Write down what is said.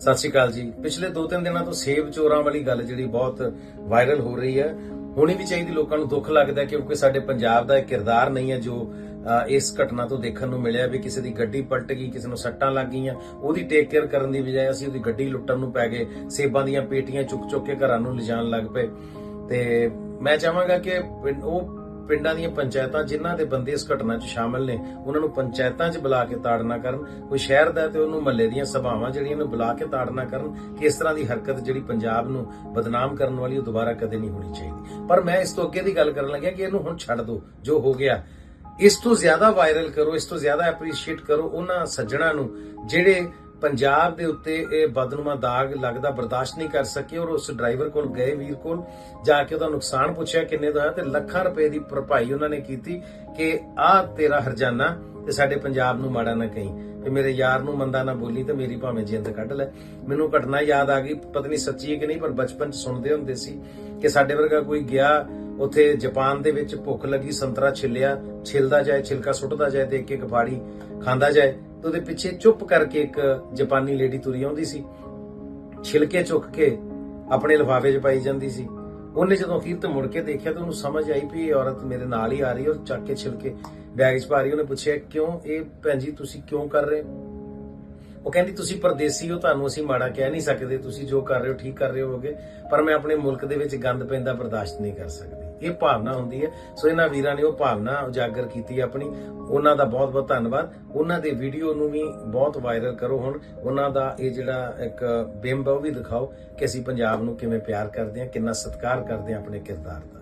ਸਤਿ ਸ਼੍ਰੀ ਅਕਾਲ ਜੀ। ਪਿਛਲੇ 2-3 ਦਿਨਾਂ ਤੋਂ ਸੇਬ ਚੋਰਾਂ ਵਾਲੀ ਗੱਲ ਜਿਹੜੀ ਬਹੁਤ ਵਾਇਰਲ ਹੋ ਰਹੀ ਹੈ। ਹੋਣੀ ਵੀ ਚਾਹੀਦੀ ਲੋਕਾਂ ਨੂੰ ਦੁੱਖ ਲੱਗਦਾ ਕਿਉਂਕਿ ਸਾਡੇ ਪੰਜਾਬ ਦਾ ਇਹ ਕਿਰਦਾਰ ਨਹੀਂ ਹੈ ਜੋ ਇਸ ਘਟਨਾ ਤੋਂ ਦੇਖਣ ਨੂੰ ਮਿਲਿਆ ਵੀ ਕਿਸੇ ਦੀ ਗੱਡੀ ਪਲਟ ਗਈ, ਕਿਸੇ ਨੂੰ ਸੱਟਾਂ ਲੱਗ ਗਈਆਂ। ਉਹਦੀ ਟੇਕ ਕੇਅਰ ਕਰਨ ਦੀ ਬਜਾਏ ਅਸੀਂ ਉਹਦੀ ਗੱਡੀ ਲੁੱਟਣ ਨੂੰ ਪੈ ਗਏ। ਸੇਬਾਂ ਦੀਆਂ ਪੇਟੀਆਂ ਚੁੱਕ ਚੁੱਕ ਕੇ ਘਰਾਂ ਨੂੰ ਲਿਜਾਣ ਲੱਗ ਪਏ। ਤੇ ਮੈਂ ਚਾਹਾਂਗਾ ਕਿ ਉਹ ਪਿੰਡਾਂ ਦੀਆਂ ਪੰਚਾਇਤਾਂ ਜਿਨ੍ਹਾਂ ਦੇ ਬੰਦੇ ਇਸ ਘਟਨਾ 'ਚ ਸ਼ਾਮਲ ਨੇ, ਉਹਨਾਂ ਨੂੰ ਪੰਚਾਇਤਾਂ 'ਚ ਬੁਲਾ ਕੇ ਤਾੜਨਾ ਕਰਨ, ਕੋਈ ਸ਼ਹਿਰ ਦਾ ਤੇ ਉਹਨੂੰ ਮਹੱਲੇ ਦੀਆਂ ਸਭਾਵਾਂ ਜਿਹੜੀਆਂ ਨੂੰ ਬੁਲਾ ਕੇ ਤਾੜਨਾ ਕਰਨ ਕਿ ਇਸ ਤਰ੍ਹਾਂ ਦੀ ਹਰਕਤ ਜਿਹੜੀ ਪੰਜਾਬ ਨੂੰ ਬਦਨਾਮ ਕਰਨ ਵਾਲੀ ਉਹ ਦੁਬਾਰਾ ਕਦੇ ਨਹੀਂ ਹੋਣੀ ਚਾਹੀਦੀ। ਪਰ ਮੈਂ ਇਸ ਤੋਂ ਅੱਗੇ ਦੀ ਗੱਲ ਕਰਨ ਲੱਗਿਆ ਕਿ ਇਹਨੂੰ ਹੁਣ ਛੱਡ ਦਿਓ, ਜੋ ਹੋ ਗਿਆ। ਇਸ ਤੋਂ ਜ਼ਿਆਦਾ ਵਾਇਰਲ ਕਰੋ, ਇਸ ਤੋਂ ਜ਼ਿਆਦਾ ਐਪਰੀਸ਼ੀਏਟ ਕਰੋ ਉਹਨਾਂ ਸੱਜਣਾ ਨੂੰ, ਜਿਹੜੇ ਪੰਜਾਬ ਦੇ ਉੱਤੇ ਇਹ ਬਦਨੁਮਾ ਦਾਗ ਲੱਗਦਾ ਬਰਦਾਸ਼ਤ ਨਹੀਂ ਕਰ ਸਕੇ ਔਰ ਉਸ ਡਰਾਈਵਰ ਕੋਲ ਗਏ ਵੀਰ ਕੋਲ ਜਾ ਕੇ ਉਹਦਾ ਨੁਕਸਾਨ ਪੁੱਛਿਆ ਕਿੰਨੇ ਦਾ ਹੋਇਆ ਤੇ ਲੱਖਾਂ ਰੁਪਏ ਦੀ ਭਰਪਾਈ ਉਹਨਾਂ ਨੇ ਕੀਤੀ ਕਿ ਆਹ ਤੇਰਾ ਹਰਜਾਨਾ ਤੇ ਸਾਡੇ ਪੰਜਾਬ ਨੂੰ ਮਾੜਾ ਨਾ ਕਹੀਂ ਤੇ ਮੇਰੇ ਯਾਰ ਨੂੰ ਮੰਦਾ ਨਾ ਬੋਲੀ ਤੇ ਮੇਰੀ ਭਾਵੇਂ ਜਿੰਦ ਕੱਢ ਲੈ। ਮੈਨੂੰ ਘਟਨਾ ਯਾਦ ਆ ਗਈ, ਪਤਨੀ ਸੱਚੀ ਹੈ ਕਿ ਨਹੀਂ, ਪਰ ਬਚਪਨ ਚ ਸੁਣਦੇ ਹੁੰਦੇ ਸੀ ਕਿ ਸਾਡੇ ਵਰਗਾ ਕੋਈ ਗਿਆ ਉੱਥੇ ਜਾਪਾਨ ਦੇ ਵਿੱਚ ਭੁੱਖ ਲੱਗੀ, ਸੰਤਰਾ ਛਿੱਲਿਆ, ਛਿਲਦਾ ਜਾਏ, ਛਿਲਕਾ ਸੁੱਟਦਾ ਜਾਏ ਤੇ ਇੱਕ ਇੱਕ ਫਾੜੀ ਖਾਂਦਾ ਜਾਏ। ਤੇ ਉਹਦੇ ਪਿੱਛੇ ਚੁੱਪ ਕਰਕੇ ਇੱਕ ਜਾਪਾਨੀ ਲੇਡੀ ਤੁਰੀ ਆਉਂਦੀ ਸੀ। ਛਿਲਕੇ ਚੁੱਕ ਕੇ ਆਪਣੇ ਲਿਫਾਫੇ 'ਚ ਪਾਈ ਜਾਂਦੀ ਸੀ। ਉਹਨੇ ਜਦੋਂ ਅਖੀਰ ਤੇ ਮੁੜ ਕੇ ਦੇਖਿਆ ਤਾਂ ਉਹਨੂੰ ਸਮਝ ਆਈ ਵੀ ਇਹ ਔਰਤ ਮੇਰੇ ਨਾਲ ਹੀ ਆ ਰਹੀ ਹੈ ਔਰ ਚੱਕ ਕੇ ਛਿਲਕੇ ਬੈਗ 'ਚ ਪਾ ਰਹੀ ਉਹਨੇ ਪੁੱਛਿਆ, ਕਿਉਂ? ਇਹ ਭੈਣ ਜੀ, ਤੁਸੀਂ ਕਿਉਂ ਕਰ ਰਹੇ ਹੋ? ਉਹ ਕਹਿੰਦੀ, ਤੁਸੀਂ ਪਰਦੇਸੀ ਹੋ, ਤੁਹਾਨੂੰ ਅਸੀਂ ਮਾੜਾ ਕਹਿ ਨਹੀਂ ਸਕਦੇ। ਤੁਸੀਂ ਜੋ ਕਰ ਰਹੇ ਹੋ, ਠੀਕ ਕਰ ਰਹੇ ਹੋਗੇ ਪਰ ਮੈਂ ਆਪਣੇ ਮੁਲਕ ਦੇ ਵਿੱਚ ਗੰਦ ਪੈਂਦਾ ਬਰਦਾਸ਼ਤ ਨਹੀਂ ਕਰ ਸਕਦੀ। ਇਹ ਭਾਵਨਾ ਹੁੰਦੀ ਹੈ। ਸੋ ਇਹਨਾਂ ਵੀਰਾਂ ਨੇ ਉਹ ਭਾਵਨਾ ਉਜਾਗਰ ਕੀਤੀ ਆਪਣੀ। ਉਹਨਾਂ ਦਾ ਬਹੁਤ ਬਹੁਤ ਧੰਨਵਾਦ। ਉਹਨਾਂ ਦੇ ਵੀਡੀਓ ਨੂੰ ਵੀ ਬਹੁਤ ਵਾਇਰਲ ਕਰੋ ਹੁਣ। ਉਹਨਾਂ ਦਾ ਇਹ ਜਿਹੜਾ ਇੱਕ ਬਿੰਬ ਉਹ ਵੀ ਦਿਖਾਓ ਕਿ ਅਸੀਂ ਪੰਜਾਬ ਨੂੰ ਕਿਵੇਂ ਪਿਆਰ ਕਰਦੇ ਹਾਂ, ਕਿੰਨਾ ਸਤਿਕਾਰ ਕਰਦੇ ਹਾਂ ਆਪਣੇ ਕਿਰਦਾਰ ਦਾ।